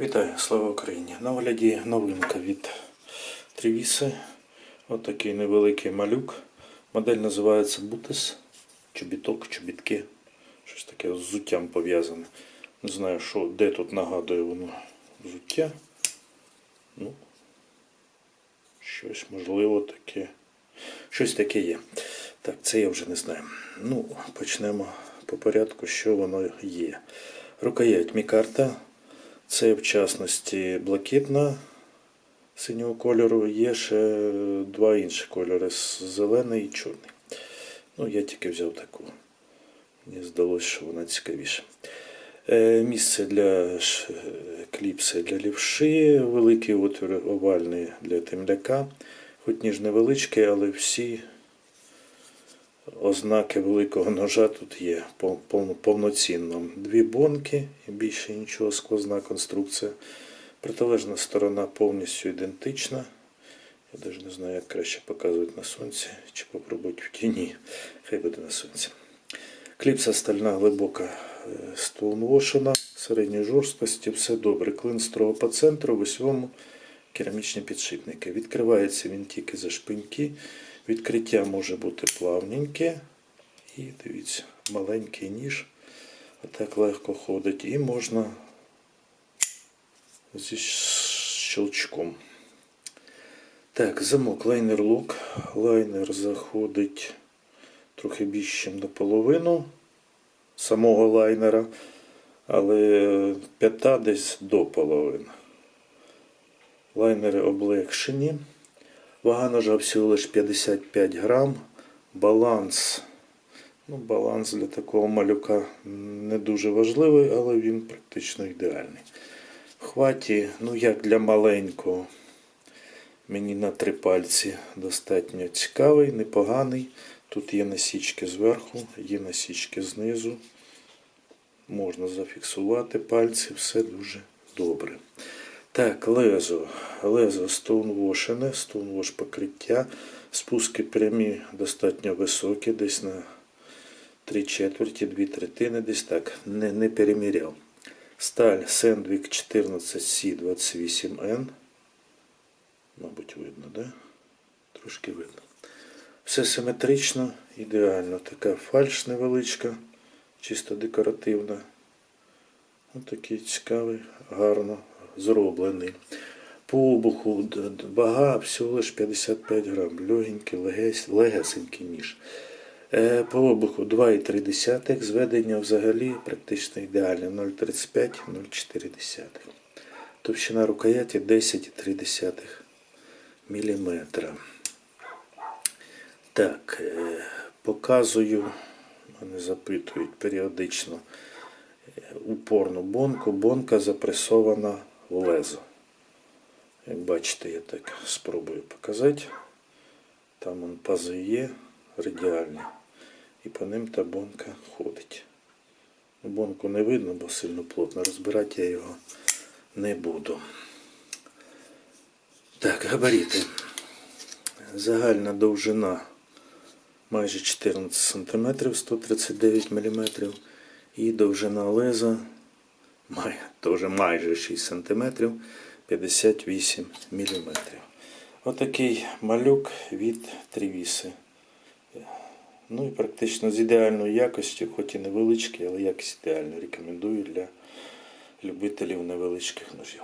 Вітаю, слава Україні! На огляді новинка від Трівіси. Ось такий невеликий малюк. Модель називається Бутес. Чобіток, чобітки. Щось таке з взуттям пов'язане. Не знаю, що, де тут нагадує воно взуття. Ну, щось можливо таке. Щось таке є. Так, це я вже не знаю. Ну, почнемо по порядку, що воно є. Рукоять Мікарта. Це в частності блакитна синього кольору. Є ще два інші кольори зелений і чорний. Ну, я тільки взяв таку. Мені здалося, що вона цікавіша. Е, Місце для кліпси для лівши, великий отвір овальний для темляка. Хоч ніж невеличкий, але всі ознаки великого ножа тут є пов- пов- повноцінно. Дві бонки і більше нічого, сквозна конструкція. Протилежна сторона повністю ідентична. Я навіть не знаю, як краще показувати на сонці чи попробувати в тіні. Хай буде на сонці. Кліпса стальна глибока е, стоунвошена, середньої жорсткості, все добре. Клин строго по центру, в усьому керамічні підшипники. Відкривається він тільки за шпиньки. Відкриття може бути плавненьке. І дивіться, маленький ніж. Отак легко ходить. І можна зі щелчком. Так, замок лайнер лук. Лайнер заходить трохи більше, наполовину самого лайнера, але п'ята десь до половини. Лайнери облегшені. Вага ножа всього лише 55 грам. Баланс. Ну, баланс для такого малюка не дуже важливий, але він практично ідеальний. В хваті, ну як для маленького, мені на три пальці достатньо цікавий, непоганий. Тут є насічки зверху, є насічки знизу. Можна зафіксувати пальці, все дуже добре. Так, лезо. Лезо стоунвошене, стоунвош покриття. Спуски прямі достатньо високі, десь на 3 четверті, 2 третини, десь так. Не, не переміряв. Сталь Сендвік 14C28N. Мабуть, видно, да? Трошки видно. Все симетрично, ідеально. Така фальш невеличка, чисто декоративна. Ось такий цікавий, гарно зроблений. По обуху вага всього лише 55 грам. Легенький, легес- легесенький ніж. Е, По обуху 2,3, зведення взагалі практично ідеальне 0,35-0,4. Товщина рукояті 10,3 мм. Так, е, показую, мене запитують періодично е, упорну бонку. Бонка запресована лезо. Як бачите, я так спробую показати. Там он пази є радіальні. І по ним та бонка ходить. Ну, Бонку не видно, бо сильно плотно розбирати я його не буду. Так, габаріти. Загальна довжина майже 14 см, 139 мм. І довжина леза теж майже 6 см, 58 мм. Отакий малюк від Трівіси. Ну і практично з ідеальною якостю, хоч і невеличкий, але якість ідеальна. Рекомендую для любителів невеличких ножів.